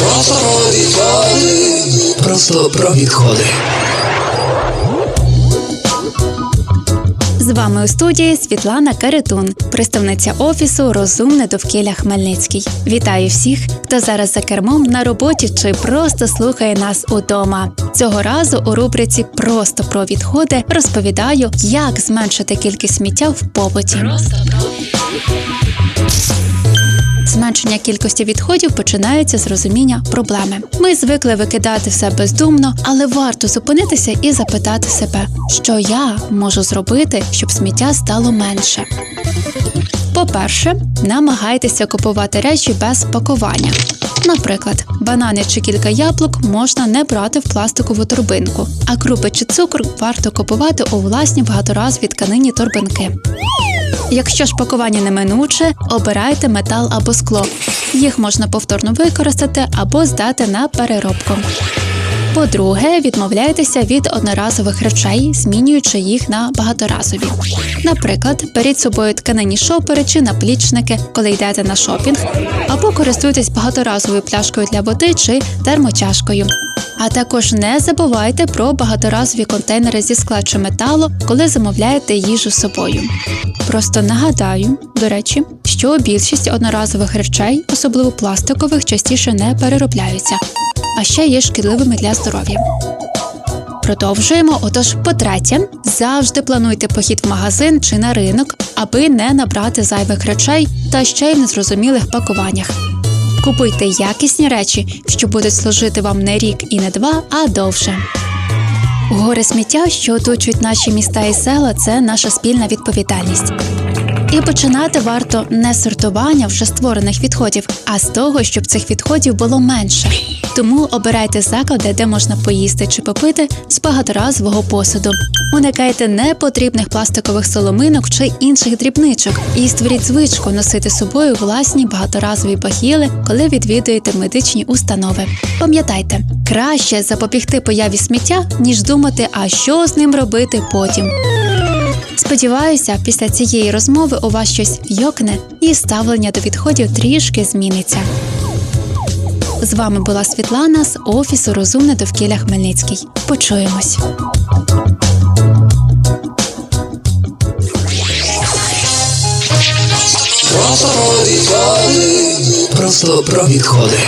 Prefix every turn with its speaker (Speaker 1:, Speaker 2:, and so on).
Speaker 1: Просто про відходи. Просто про відходи.
Speaker 2: З вами у студії Світлана Каретун, представниця офісу Розумне довкілля Хмельницький. Вітаю всіх, хто зараз за кермом на роботі чи просто слухає нас удома. Цього разу у рубриці Просто про відходи розповідаю, як зменшити кількість сміття в побуті. Зменшення кількості відходів починається з розуміння проблеми. Ми звикли викидати все бездумно, але варто зупинитися і запитати себе, що я можу зробити, щоб сміття стало менше. По-перше, намагайтеся купувати речі без пакування. Наприклад, банани чи кілька яблук можна не брати в пластикову торбинку, а крупи чи цукор варто купувати у власні багаторазові тканині торбинки. Якщо ж пакування неминуче, обирайте метал або скло. Їх можна повторно використати або здати на переробку. По-друге, відмовляйтеся від одноразових речей, змінюючи їх на багаторазові. Наприклад, беріть з собою тканині шопери чи наплічники, коли йдете на шопінг, або користуйтесь багаторазовою пляшкою для води чи термочашкою. А також не забувайте про багаторазові контейнери зі скла чи металу, коли замовляєте їжу собою. Просто нагадаю, до речі, що більшість одноразових речей, особливо пластикових, частіше не переробляються, а ще є шкідливими для здоров'я. Продовжуємо. Отож, по-третє, завжди плануйте похід в магазин чи на ринок, аби не набрати зайвих речей та ще й в незрозумілих пакуваннях. Купуйте якісні речі, що будуть служити вам не рік і не два, а довше. Гори сміття, що оточують наші міста і села, це наша спільна відповідальність. І починати варто не з сортування вже створених відходів, а з того, щоб цих відходів було менше. Тому обирайте заклади, де можна поїсти чи попити з багаторазового посуду. Уникайте непотрібних пластикових соломинок чи інших дрібничок і створіть звичку носити з собою власні багаторазові бахіли, коли відвідуєте медичні установи. Пам'ятайте, краще запобігти появі сміття, ніж думати, а що з ним робити потім. Сподіваюся, після цієї розмови у вас щось йокне і ставлення до відходів трішки зміниться. З вами була Світлана з офісу Розумне довкілля Хмельницький. Почуємось.
Speaker 1: Просто про відходи.